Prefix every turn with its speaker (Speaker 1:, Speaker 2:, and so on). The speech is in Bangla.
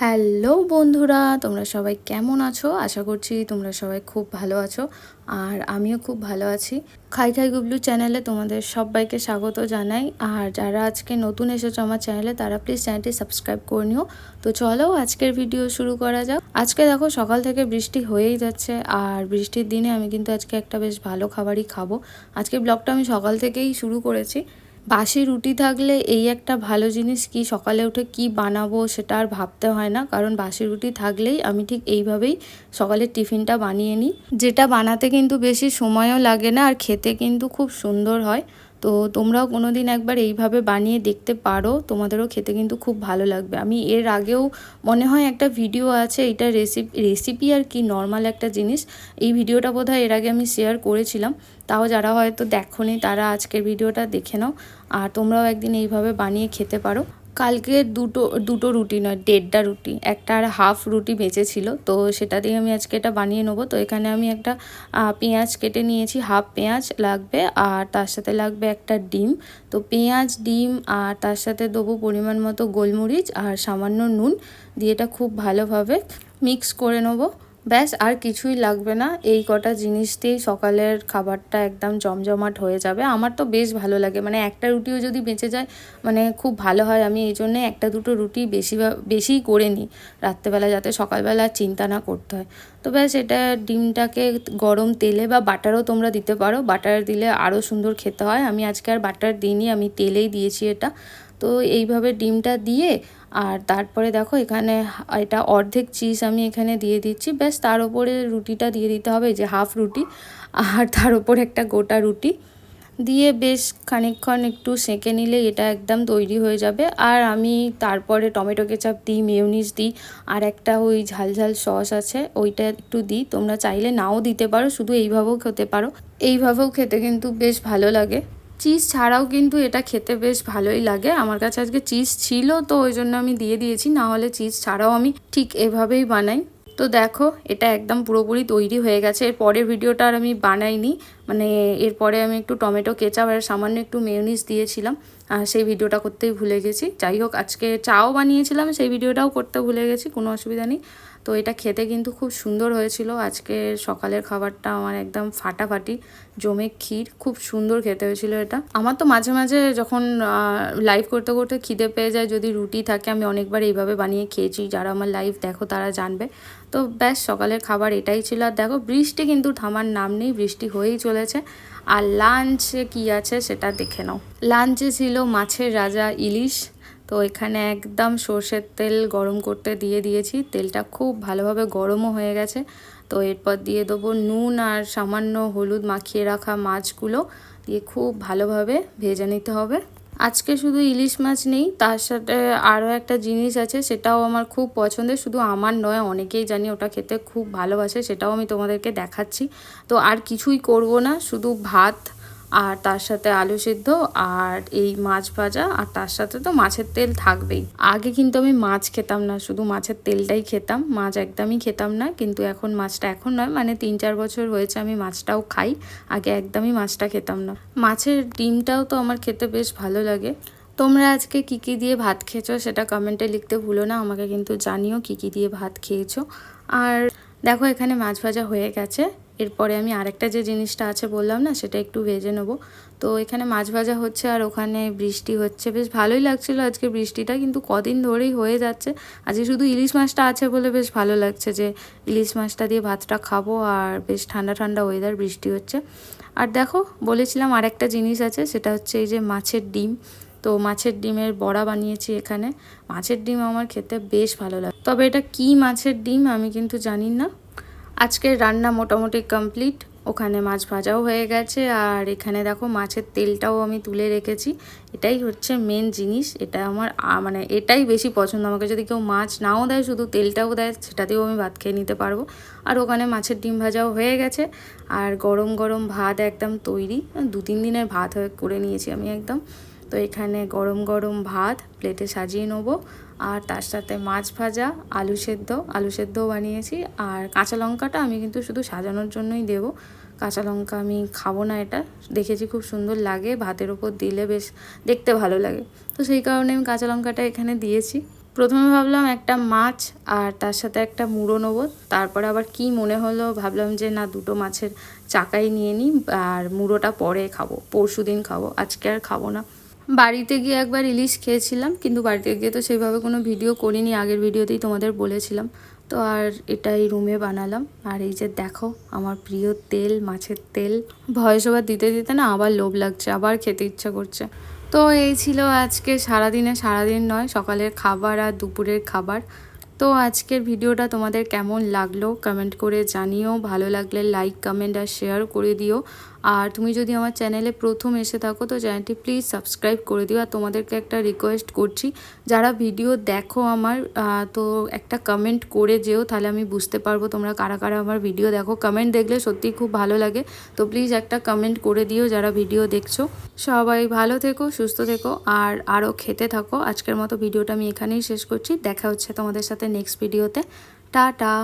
Speaker 1: হ্যালো বন্ধুরা, তোমরা সবাই কেমন আছো? আশা করছি তোমরা সবাই খুব ভালো আছো আর আমিও খুব ভালো আছি। খাই খাই গুবলু চ্যানেলে তোমাদের সবাইকে স্বাগত জানাই। আর যারা আজকে নতুন এসেছ আমার চ্যানেলে, তারা প্লিজ চ্যানেলটি সাবস্ক্রাইব করে নিও। তো চলো আজকের ভিডিও শুরু করা যাক। আজকে দেখো সকাল থেকে বৃষ্টি হয়েই যাচ্ছে আর বৃষ্টির দিনে আমি কিন্তু আজকে একটা বেশ ভালো খাবারই খাব। আজকে ব্লগটা আমি সকাল থেকেই শুরু করেছি। বাসি রুটি থাকলে এই একটা ভালো জিনিস কি সকালে উঠে কি বানাবো সেটা আর ভাবতে হয় না। কারণ বাসি রুটি থাকলেই আমি ঠিক এইভাবেই সকালের টিফিনটা বানিয়ে নিই। যেটা বানাতে কিন্তু বেশি সময়ও লাগে না আর খেতে কিন্তু খুব সুন্দর হয়। তো তোমরাও কোনো দিন একবার এইভাবে বানিয়ে দেখতে পারো, তোমাদেরও খেতে কিন্তু খুব ভালো লাগবে। আমি এর আগেও মনে হয় একটা ভিডিও আছে, এটা রেসিপি রেসিপি আর কি নর্মাল একটা জিনিস, এই ভিডিওটা বোধ এর আগে আমি শেয়ার করেছিলাম। তাও যারা হয়তো দেখোনি, তারা আজকের ভিডিওটা দেখে নাও। আর তোমরাও একদিন এইভাবে বানিয়ে খেতে পারো। কালকে দুটো দুটো রুটি নয়, দেড়টা রুটি, একটা আর হাফ রুটি বেঁচে ছিল তো সেটা দিয়ে আমি আজকে এটা বানিয়ে নেব। তো এখানে আমি একটা পেঁয়াজ কেটে নিয়েছি, হাফ পেঁয়াজ লাগবে, আর তার সাথে লাগবে একটা ডিম। তো পেঁয়াজ, ডিম, আর তার সাথে দেবো পরিমাণ মতো গোলমরিচ, আর সামান্য নুন, দিয়ে এটা খুব ভালোভাবে মিক্স করে নেব। ব্যাস, আর কিছুই লাগবে না। এই কটা জিনিস দিয়েই সকালের খাবারটা একদম জমজমাট হয়ে যাবে। আমার তো বেশ ভালো লাগে। মানে একটা রুটিও যদি বেঁচে যায় মানে খুব ভালো হয়। আমি এই জন্যে একটা দুটো রুটি বেশি বেশিই করে নিই রাত্রেবেলা যাতে সকালবেলা চিন্তা না করতে হয়। তো ব্যাস, এটা ডিমটাকে গরম তেলে বা বাটারও তোমরা দিতে পারো। বাটার দিলে আরও সুন্দর খেতে হয়। আমি আজকে আর বাটার দিইনি, আমি তেলেই দিয়েছি এটা। তো এইভাবে ডিমটা দিয়ে আর তারপরে দেখো এখানে এটা অর্ধেক চিজ আমি এখানে দিয়ে দিচ্ছি। ব্যাস, তার ওপরে রুটিটা দিয়ে দিতে হবে যে হাফ রুটি আর তার ওপর একটা গোটা রুটি। দিয়ে বেশ খানিকক্ষণ একটু সেঁকে নিলে এটা একদম তৈরি হয়ে যাবে। আর আমি তারপরে টমেটো কেচাপ দিই মেয়নিজ দিই, আর একটা ওই ঝাল ঝাল সস আছে, ওইটা একটু দিই। তোমরা চাইলে নাও দিতে পারো, শুধু এইভাবেও খেতে পারো। এইভাবেও খেতে কিন্তু বেশ ভালো লাগে। চিজ ছাড়াও কিন্তু এটা খেতে বেশ ভালোই লাগে। আমার কাছে আজকে চিজ ছিল, তো ওই জন্য আমি দিয়ে দিয়েছি। না হলে চিজ ছাড়াও আমি ঠিক এভাবেই বানাই। তো দেখো, এটা একদম পুরোপুরি তৈরি হয়ে গেছে। এর পরের ভিডিওটা আর আমি বানাইনি। মানে এরপরে আমি একটু টমেটো, কেচাপ আর সামান্য একটু মেয়নিস দিয়েছিলাম। সেই ভিডিওটা করতেই ভুলে গেছি। যাই হোক, আজকে চাও বানিয়েছিলাম, সেই ভিডিওটাও করতে ভুলে গেছি, কোনো অসুবিধা নেই। তো এটা খেতে কিন্তু খুব সুন্দর হয়েছিল। আজকে সকালের খাবারটা আমার একদম ফাটাফাটি, জমে ক্ষীর, খুব সুন্দর খেতে হয়েছিল এটা। আমার তো মাঝে মাঝে যখন লাইভ করতে করতে খিদে পেয়ে যায়, যদি রুটি থাকে, আমি অনেকবার এইভাবে বানিয়ে খেয়েছি। যারা আমার লাইভ দেখো, তারা জানবে। তো ব্যাস, সকালের খাবার এটাই ছিল। আর দেখো, বৃষ্টি কিন্তু থামার নাম নেই, বৃষ্টি হয়েই চলেছে আর লাঞ্চে কি আছে সেটা দেখে নাও। লাঞ্চে ছিল মাছের রাজা ইলিশ। তো এখানে একদম সর্ষের তেল গরম করতে দিয়ে দিয়েছি। তেলটা খুব ভালোভাবে গরমও হয়ে গেছে। তো এরপর দিয়ে দেবো নুন আর সামান্য হলুদ মাখিয়ে রাখা মাছগুলো। দিয়ে খুব ভালোভাবে ভেজে নিতে হবে। আজকে শুধু ইলিশ মাছ নেই, তার সাথে আরও একটা জিনিস আছে, সেটাও আমার খুব পছন্দের, শুধু আমার নয়, অনেকেই জানি ওটা খেতে খুব ভালোবাসে, সেটাও আমি তোমাদেরকে দেখাচ্ছি। তো আর কিছুই করব না, শুধু ভাত আর তার সাথে আলু সিদ্ধ আর এই মাছ ভাজা আর তার সাথে তো মাছের তেল থাকবেই। আগে কিন্তু আমি মাছ খেতাম না, শুধু মাছের তেলটাই খেতাম। মাছ একদমই খেতাম না, কিন্তু এখন মাছটা এখন নয় মানে তিন চার বছর হয়েছে আমি মাছটাও খাই, আগে একদমই মাছটা খেতাম না। মাছের ডিমটাও তো আমার খেতে বেশ ভালো লাগে। তোমরা আজকে কী কী দিয়ে ভাত খেয়েছো সেটা কমেন্টে লিখতে ভুলো না, আমাকে কিন্তু জানিও কী কী দিয়ে ভাত খেয়েছো। আর দেখো এখানে মাছ ভাজা হয়ে গেছে। এরপরে আমি আরেকটা যে জিনিসটা আছে বললাম না, সেটা একটু ভেজে নেব। তো এখানে মাছ ভাজা হচ্ছে আর ওখানে বৃষ্টি হচ্ছে। বেশ ভালোই লাগছিল আজকে বৃষ্টিটা, কিন্তু কদিন ধরেই হয়ে যাচ্ছে। আজকে শুধু ইলিশ মাছটা আছে বলে বেশ ভালো লাগছে যে ইলিশ মাছটা দিয়ে ভাতটা খাব আর বেশ ঠান্ডা ঠান্ডা ওয়েদার বৃষ্টি হচ্ছে। আর দেখো, বলেছিলাম আরেকটা জিনিস আছে, সেটা হচ্ছে এই যে মাছের ডিম। তো মাছের ডিমের বড়া বানিয়েছি এখানে। মাছের ডিম আমার খেতে বেশ ভালো লাগে। তবে এটা কি মাছের ডিম আমি কিন্তু জানি না। আজকের রান্না মোটামুটি কমপ্লিট ওখানে মাছ ভাজাও হয়ে গেছে, আর এখানে দেখো মাছের তেলটাও আমি তুলে রেখেছি। এটাই হচ্ছে মেন জিনিস, এটা আমার মানে এটাই বেশি পছন্দ। আমাকে যদি কেউ মাছ নাও দেয়, শুধু তেলটাও দেয়, সেটাতেও আমি ভাত খেয়ে নিতে পারব। আর ওখানে মাছের ডিম ভাজাও হয়ে গেছে, আর গরম গরম ভাত একদম তৈরি। দু, তিন দিনের ভাত করে নিয়েছি আমি একদম। তো এখানে গরম গরম ভাত প্লেটে সাজিয়ে নেব। আর তার সাথে মাছ ভাজা, আলু সেদ্ধ, আলু সেদ্ধও বানিয়েছি। আর কাঁচা লঙ্কাটা আমি কিন্তু শুধু সাজানোর জন্যই দেবো। কাঁচা লঙ্কা আমি খাব না এটা। দেখেছি খুব সুন্দর লাগে, ভাতের ওপর দিলে বেশ দেখতে ভালো লাগে। তো সেই কারণে আমি কাঁচা লঙ্কাটা এখানে দিয়েছি। প্রথমে ভাবলাম একটা মাছ আর তার সাথে একটা মুড়ো নেব। তারপরে আবার কি মনে হলো ভাবলাম যে না, দুটো মাছের চাকাই নিয়ে নিই আর মুড়োটা পরে খাব পরশু দিন খাব। আজকে আর খাব না। বাড়িতে গিয়ে একবার ইলিশ খেয়েছিলাম, কিন্তু বাড়িতে গিয়ে তো সেইভাবে কোনো ভিডিও করিনি, আগের ভিডিওতেই তোমাদের বলেছিলাম। তো আর এটাই রুমে বানালাম। আর এই যে দেখো, আমার প্রিয় তেল, মাছের তেল। ভয়েস ওভার দিতে দিতে না আবার লোভ লাগছে, আবার খেতে ইচ্ছা করছে। তো এই ছিল আজকে সারাদিনে, সারাদিন নয়, সকালের খাবার আর দুপুরের খাবার। তো আজকের ভিডিওটা তোমাদের কেমন লাগল কমেন্ট করে জানিও। ভালো লাগলে লাইক কমেন্ট আর শেয়ার করে দিও। আর তুমি যদি আমার চ্যানেলে প্রথম এসে থাকো, তো চ্যানেলটি প্লিজ সাবস্ক্রাইব করে দিও। আর তোমাদেরকে একটা রিকোয়েস্ট করছি, যারা ভিডিও দেখো আমার তো একটা কমেন্ট করে যেও, তাহলে আমি বুঝতে পারব তোমরা কারা কারা আমার ভিডিও দেখো। কমেন্ট দেখলে সত্যিই খুব ভালো লাগে। তো প্লিজ একটা কমেন্ট করে দিও যারা ভিডিও দেখছ। সবাই ভালো থেকো, সুস্থ থেকো, আর আরও খেতে থাকো। আজকের মতো ভিডিওটা আমি এখানেই শেষ করছি। দেখা হচ্ছে তোমাদের সাথে নেক্সট ভিডিওতে টাটা!